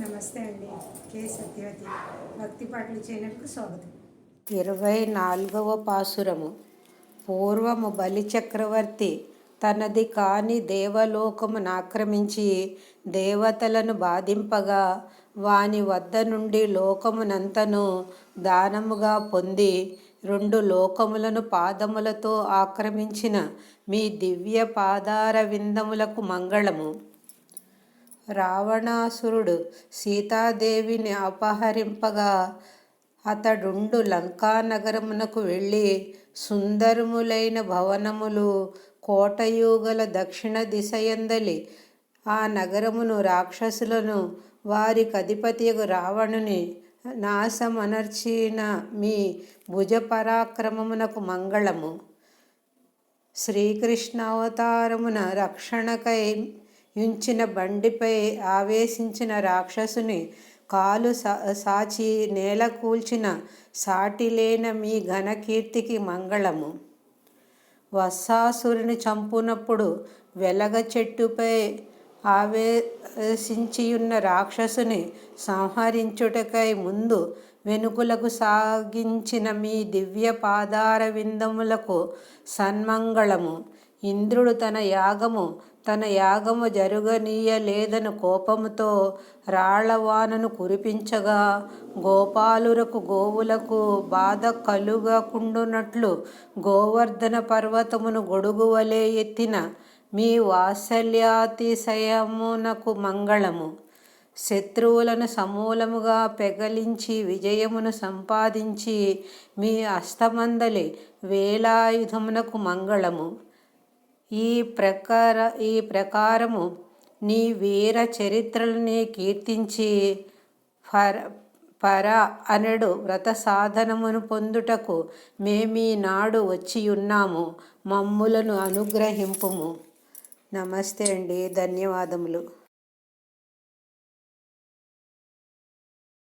నమస్తే అండి. కే సత్యవతి. భక్తి పాటలు చేయనకు స్వాగతం. ఇరవై నాలుగవ పాసురము పూర్వము బలి చక్రవర్తి తనది కాని దేవలోకమును ఆక్రమించి దేవతలను బాధింపగా వాని వద్ద నుండి లోకమునంతను దానముగా పొంది రెండు లోకములను పాదములతో ఆక్రమించిన మీ దివ్య పాదార విందములకు మంగళము. రావణాసురుడు సీతాదేవిని అపహరింపగా అతడుండు లంకానగరమునకు వెళ్ళి సుందరములైన భవనములు కోటయుగల దక్షిణ దిశయందలి. ఆ నగరమును రాక్షసులను వారి కధిపతియగు రావణుని నాశమనర్చిన మీ భుజపరాక్రమమునకు మంగళము. శ్రీకృష్ణ అవతారమున రక్షణకై యుంచిన బండిపై ఆవేశించిన రాక్షసుని కాలు సా సాచి నేల కూల్చిన సాటిలేన మీ ఘనకీర్తికి మంగళము. వత్సాసురుని చంపునప్పుడు వెలగ చెట్టుపై ఆవేశించియున్న రాక్షసుని సంహరించుటకై ముందు వెనుకలకు సాగించిన మీ దివ్య పాదార విందములకు సన్మంగళము. ఇంద్రుడు తన యాగము తన యాగము జరుగనీయలేదని కోపముతో రాళ్ళవానను కురిపించగా గోపాలురకు గోవులకు బాధ కలుగకుండునట్లు గోవర్ధన పర్వతమును గొడుగువలే ఎత్తిన మీ వాత్సల్యాతిశయమునకు మంగళము. శత్రువులను సమూలముగా పెగలించి విజయమును సంపాదించి మీ అస్తమందలి వేలాయుధమునకు మంగళము. ఈ ప్రకార ఈ ప్రకారము నీ వీర చరిత్రలని కీర్తించి ఫర పర అనడు వ్రత సాధనమును పొందుటకు మేమీనాడు వచ్చి ఉన్నాము మమ్ములను అనుగ్రహింపుము. నమస్తే అండి ధన్యవాదములు.